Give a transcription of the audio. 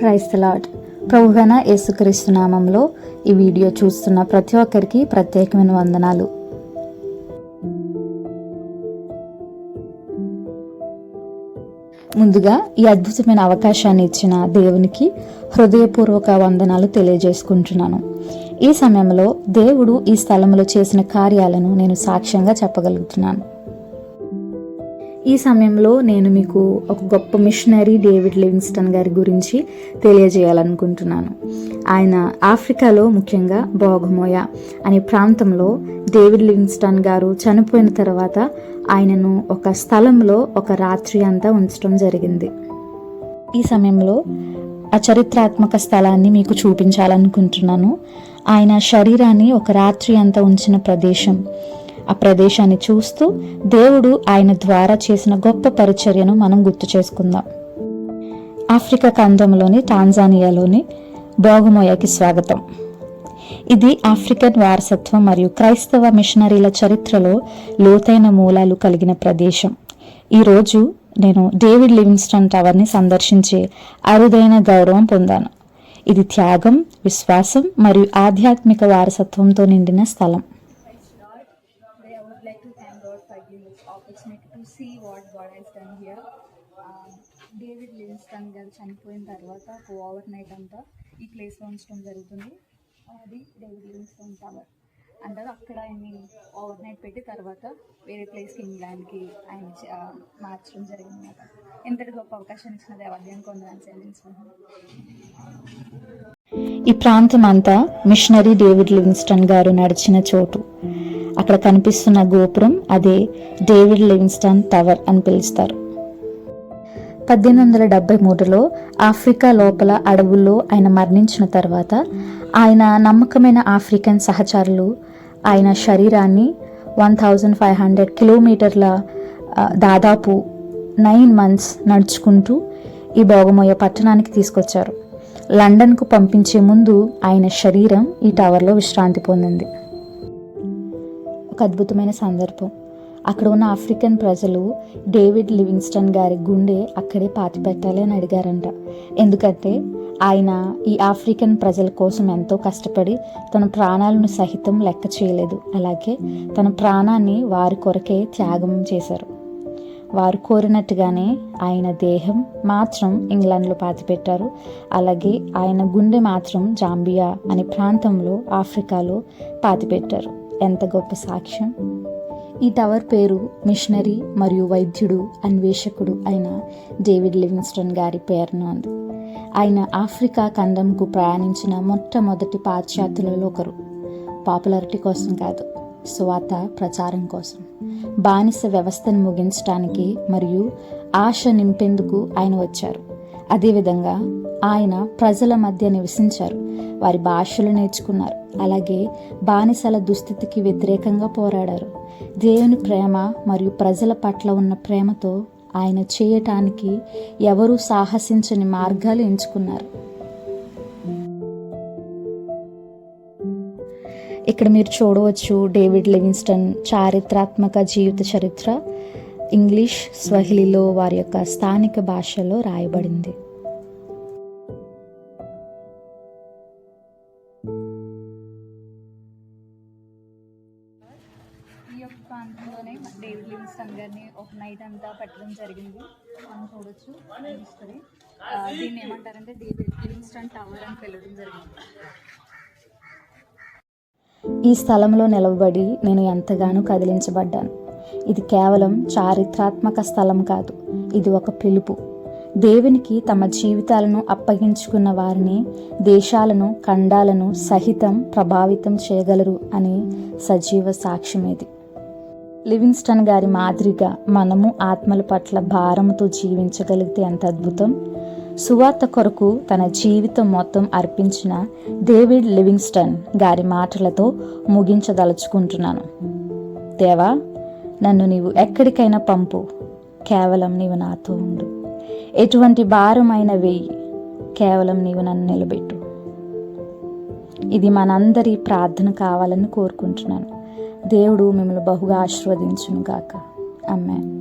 Price lord ప్రభుగన యేసుక్రీస్తు నామంలో ఈ వీడియో చూస్తున్న ప్రతి ఒక్కరికి ప్రత్యేకమైన వందనాలు. ముందుగా ఈ అద్భుతమైన అవకాశాన్ని ఇచ్చిన దేవునికి హృదయపూర్వక వందనాలు తెలియజేసుకుంటున్నాను. ఈ సమయంలో దేవుడు ఈ స్థలంలో చేసిన కార్యాలను నేను సాక్ష్యంగా చెప్పగలుగుతున్నాను. ఈ సమయంలో నేను మీకు ఒక గొప్ప మిషనరీ డేవిడ్ లివింగ్స్టన్ గారి గురించి తెలియజేయాలనుకుంటున్నాను. ఆయన ఆఫ్రికాలో ముఖ్యంగా బోగమోయ అనే ప్రాంతంలో డేవిడ్ లివింగ్స్టన్ గారు చనిపోయిన తర్వాత ఆయనను ఒక స్థలంలో ఒక రాత్రి అంతా ఉంచడం జరిగింది. ఈ సమయంలో ఆ చరిత్రాత్మక స్థలాన్ని మీకు చూపించాలనుకుంటున్నాను. ఆయన శరీరాన్ని ఒక రాత్రి అంతా ఉంచిన ప్రదేశం. ఆ ప్రదేశాన్ని చూస్తూ దేవుడు ఆయన ద్వారా చేసిన గొప్ప పరిచర్యను మనం గుర్తు చేసుకుందాం. ఆఫ్రికా ఖండంలోని టాంజానియాలోని బోగమోయకి స్వాగతం. ఇది ఆఫ్రికన్ వారసత్వం మరియు క్రైస్తవ మిషనరీల చరిత్రలో లోతైన మూలాలు కలిగిన ప్రదేశం. ఈరోజు నేను డేవిడ్ లివింగ్స్టన్ టవర్ని సందర్శించే అరుదైన గౌరవం పొందాను. ఇది త్యాగం విశ్వాసం మరియు ఆధ్యాత్మిక వారసత్వంతో నిండిన స్థలం. డేవిడ్ గారు చనిపోయిన తర్వాత ఒక ఓవర్ నైట్ అంతా ఈ ప్లేస్లో ఉంచడం జరుగుతుంది. అది డేవిడ్ లివింగ్స్టోన్ టవర్. అంటారు అక్కడ ఆయన్ని ఓవర్ నైట్ పెట్టి తర్వాత వేరే ప్లేస్కి ఇంగ్లాండ్కి ఆయన మార్చడం జరిగింది అన్నమాట ఎంతటి గొప్ప అవకాశం ఇచ్చిన దేవాలయానికి కొందరు చెల్లించుకున్నాను ఈ ప్రాంతం అంతా మిషనరీ డేవిడ్ లివింగ్స్టన్ గారు నడిచిన చోటు. అక్కడ కనిపిస్తున్న గోపురం అదే డేవిడ్ లివింగ్స్టన్ టవర్ అని పిలుస్తారు. పద్దెనిమిది వందల డెబ్బై మూడులో ఆఫ్రికా లోపల అడవుల్లో ఆయన మరణించిన తర్వాత ఆయన నమ్మకమైన ఆఫ్రికన్ సహచరులు ఆయన శరీరాన్ని వన్ థౌజండ్ ఫైవ్ హండ్రెడ్ కిలోమీటర్ల దాదాపు నైన్ మంత్స్ నడుచుకుంటూ ఈ భోగమోయ పట్టణానికి తీసుకొచ్చారు. లండన్కు పంపించే ముందు ఆయన శరీరం ఈ టవర్లో విశ్రాంతి పొందింది. ఒక అద్భుతమైన సందర్భం. అక్కడ ఉన్న ఆఫ్రికన్ ప్రజలు డేవిడ్ లివింగ్స్టన్ గారి గుండె అక్కడే పాతి పెట్టాలి అని అడిగారంట. ఎందుకంటే ఆయన ఈ ఆఫ్రికన్ ప్రజల కోసం ఎంతో కష్టపడి తన ప్రాణాలను సహితం లెక్క చేయలేదు. అలాగే తన ప్రాణాన్ని వారి కొరకే త్యాగం చేశారు. వారు కోరినట్టుగానే ఆయన దేహం మాత్రం ఇంగ్లాండ్లో పాతిపెట్టారు. అలాగే ఆయన గుండె మాత్రం జాంబియా అనే ప్రాంతంలో ఆఫ్రికాలో పాతిపెట్టారు. ఎంత గొప్ప సాక్ష్యం! ఈ టవర్ పేరు మిషనరీ మరియు వైద్యుడు అన్వేషకుడు అయిన డేవిడ్ లివింగ్స్టన్ గారి పేరున ఉంది. ఆయన ఆఫ్రికా ఖండంకు ప్రయాణించిన మొట్టమొదటి పాశ్చాత్యులలో ఒకరు. పాపులారిటీ కోసం కాదు స్వాత ప్రచారం కోసం. బానిస వ్యవస్థను ముగించడానికి మరియు ఆశ నింపేందుకు ఆయన వచ్చారు. అదేవిధంగా ఆయన ప్రజల మధ్య నివసించారు. వారి భాషలు నేర్చుకున్నారు. అలాగే బానిసల దుస్థితికి వ్యతిరేకంగా పోరాడారు. దేవుని ప్రేమ మరియు ప్రజల పట్ల ఉన్న ప్రేమతో ఆయన చేయటానికి ఎవరూ సాహసించని మార్గాలు ఎంచుకున్నారు. ఇక్కడ మీరు చూడవచ్చు డేవిడ్ లివింగ్స్టన్ చారిత్రాత్మక జీవిత చరిత్ర. ఇంగ్లీష్ స్వహిలిలో వారి యొక్క స్థానిక భాషలో రాయబడింది. ఈ యొక్క ప్రాంతంలోనే డేవిడ్ లివింగ్స్టన్ గారిని ఒక నైట్ అంతా పెట్టడం జరిగింది. మనం చూడొచ్చు హిస్టరీ దీన్ని ఏమంటారంటే డేవిడ్ లివింగ్స్టన్ టవర్ అని పిలవడం జరిగింది. ఈ స్థలంలో నిలవబడి నేను ఎంతగానో కదిలించబడ్డాను. ఇది కేవలం చారిత్రాత్మక స్థలం కాదు ఇది ఒక పిలుపు. దేవునికి తమ జీవితాలను అప్పగించుకున్న వారిని దేశాలను ఖండాలను సహితం ప్రభావితం చేయగలరు అని సజీవ సాక్ష్యం ఇది లివింగ్స్టన్ గారి మాదిరిగా మనము ఆత్మల పట్ల భారముతో జీవించగలిగితే ఎంత అద్భుతం? సువార్త కొరకు తన జీవితం మొత్తం అర్పించిన డేవిడ్ లివింగ్స్టన్ గారి మాటలతో ముగించదలుచుకుంటున్నాను. దేవా నన్ను నీవు ఎక్కడికైనా పంపు. కేవలం నీవు నాతో ఉండు. ఎటువంటి భారమైన వేయి. కేవలం నీవు నన్ను నిలబెట్టు. ఇది మనందరి ప్రార్థన కావాలని కోరుకుంటున్నాను. దేవుడు మిమ్మల్ని బహుగా ఆశీర్వదించును గాక. అమ్మాయి